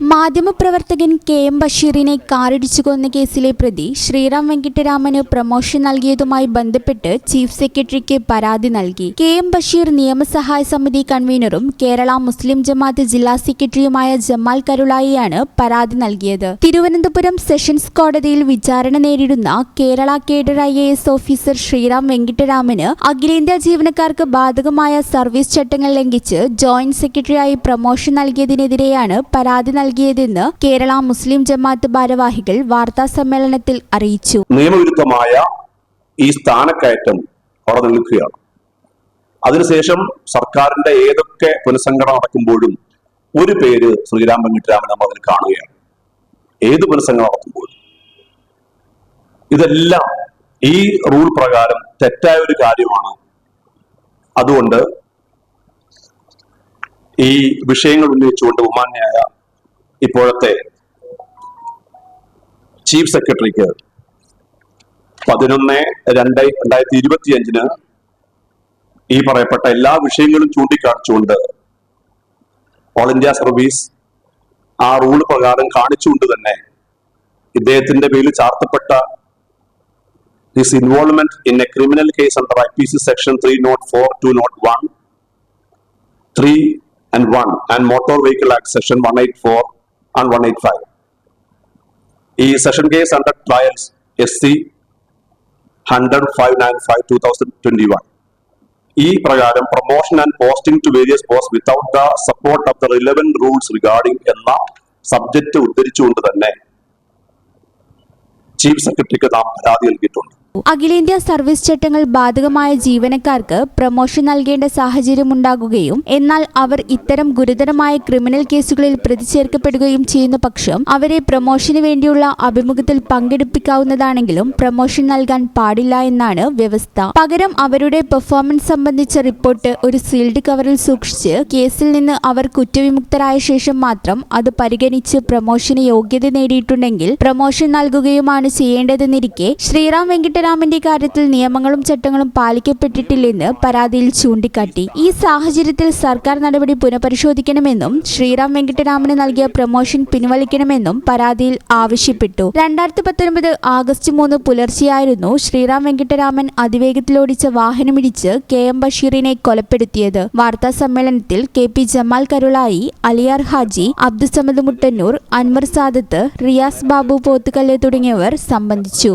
മാധ്യമപ്രവർത്തകൻ K M ബഷീറിനെ കാറിടിച്ചു കൊന്ന കേസിലെ പ്രതി ശ്രീറാം വെങ്കിട്ടരാമന് പ്രമോഷൻ നൽകിയതുമായി ബന്ധപ്പെട്ട് ചീഫ് സെക്രട്ടറിക്ക് പരാതി നൽകി. കെ എം ബഷീർ നിയമസഹായ സമിതി കൺവീനറും കേരള മുസ്ലിം ജമാഅത്ത് ജില്ലാ സെക്രട്ടറിയുമായ ജമാൽ കരുളായിയാണ് പരാതി നൽകിയത്. തിരുവനന്തപുരം സെഷൻസ് കോടതിയിൽ വിചാരണ നേരിടുന്ന Kerala cadre I A S officer Sreeram വെങ്കിട്ടരാമന് അഖിലേന്ത്യാ ജീവനക്കാർക്ക് ബാധകമായ സർവീസ് ചട്ടങ്ങൾ ലംഘിച്ച് ജോയിന്റ് സെക്രട്ടറിയായി പ്രമോഷൻ നൽകിയതിനെതിരെയാണ് പരാതി നൽകിയതെന്ന് കേരള മുസ്ലിം ജമാഅത്ത് ഭാരവാഹികൾ വാർത്താ സമ്മേളനത്തിൽ അറിയിച്ചു. നിയമവിരുദ്ധമായ ഈ സ്ഥാനക്കയറ്റം അവിടെ നിൽക്കുകയാണ്. അതിനുശേഷം സർക്കാരിന്റെ ഏതൊക്കെ പുനഃസംഘടന നടക്കുമ്പോഴും ഒരു പേര് ശ്രീരാം വെങ്കിട്ടരാമൻ നമ്മൾ അതിൽ കാണുകയാണ്. ഏത് പുനഃസംഘടന നടക്കുമ്പോഴും. ഇതെല്ലാം ഈ റൂൾ പ്രകാരം തെറ്റായ ഒരു കാര്യമാണ്. അതുകൊണ്ട് ഈ വിഷയങ്ങൾ ഉന്നയിച്ചുകൊണ്ട് ബഹുമാന്യായ ഇപ്പോഴത്തെ ചീഫ് സെക്രട്ടറിക്ക് പതിനൊന്ന് രണ്ട് രണ്ടായിരത്തി ഇരുപത്തിയഞ്ചിന് ഈ പറയപ്പെട്ട എല്ലാ വിഷയങ്ങളും ചൂണ്ടിക്കാണിച്ചുകൊണ്ട് ഓൾ ഇന്ത്യ സർവീസ് ആ റൂൾ പ്രകാരം കാണിച്ചുകൊണ്ട് തന്നെ ഇദ്ദേഹത്തിന്റെ പേരിൽ ചാർത്തപ്പെട്ട his involvement in a criminal case under I P C section three not four two not one three and one and motor vehicle act section one eight four and 185. A session case under trials SC 10595 2021. ഈ പ്രകാരം promotion and posting to various post without the support of the relevant rules regarding എന്ന subject ഉദ്ധരിച്ചുകൊണ്ട് തന്നെ chief സെക്രട്ടറിക്ക് നാം പരാതി നൽകിയിട്ടുണ്ട് അഖിലേന്ത്യാ സർവീസ് ചട്ടങ്ങൾ ബാധകമായ ജീവനക്കാർക്ക് പ്രമോഷൻ നൽകേണ്ട സാഹചര്യമുണ്ടാകുകയും എന്നാൽ അവർ ഇത്തരം ഗുരുതരമായ ക്രിമിനൽ കേസുകളിൽ പ്രതി ചേർക്കപ്പെടുകയും ചെയ്യുന്ന പക്ഷം അവരെ പ്രമോഷന് വേണ്ടിയുള്ള അഭിമുഖത്തിൽ പങ്കെടുപ്പിക്കാവുന്നതാണെങ്കിലും പ്രമോഷൻ നൽകാൻ പാടില്ല എന്നാണ് വ്യവസ്ഥ. പകരം അവരുടെ പെർഫോമൻസ് സംബന്ധിച്ച റിപ്പോർട്ട് ഒരു സീൽഡ് കവറിൽ സൂക്ഷിച്ച് കേസിൽ നിന്ന് അവർ കുറ്റവിമുക്തരായ ശേഷം മാത്രം അത് പരിഗണിച്ച് പ്രമോഷന് യോഗ്യത നേടിയിട്ടുണ്ടെങ്കിൽ പ്രമോഷൻ നൽകുകയുമാണ് ചെയ്യേണ്ടതെന്നിരിക്കെ ശ്രീറാം വെങ്കിട്ടരാമന്റെ കാര്യത്തിൽ നിയമങ്ങളും ചട്ടങ്ങളും പാലിക്കപ്പെട്ടിട്ടില്ലെന്ന് പരാതിയിൽ ചൂണ്ടിക്കാട്ടി. ഈ സാഹചര്യത്തിൽ സർക്കാർ നടപടി പുനഃപരിശോധിക്കണമെന്നും ശ്രീറാം വെങ്കിട്ടരാമന് നൽകിയ പ്രമോഷൻ പിൻവലിക്കണമെന്നും പരാതിയിൽ ആവശ്യപ്പെട്ടു. രണ്ടായിരത്തി പത്തൊൻപത് ആഗസ്റ്റ് മൂന്ന് പുലർച്ചെയായിരുന്നു ശ്രീറാം വെങ്കിട്ടരാമൻ അതിവേഗത്തിലോടിച്ച വാഹനമിടിച്ച് കെ എം ബഷീറിനെ കൊലപ്പെടുത്തിയത്. വാർത്താ സമ്മേളനത്തിൽ കെ പി ജമാൽ കരുളായി അലിയാർ ഹാജി അബ്ദുസമദ് മുട്ടന്നൂർ അൻവർ സാദത്ത് റിയാസ് ബാബു പോത്തുകല്ല് തുടങ്ങിയവർ സംബന്ധിച്ചു.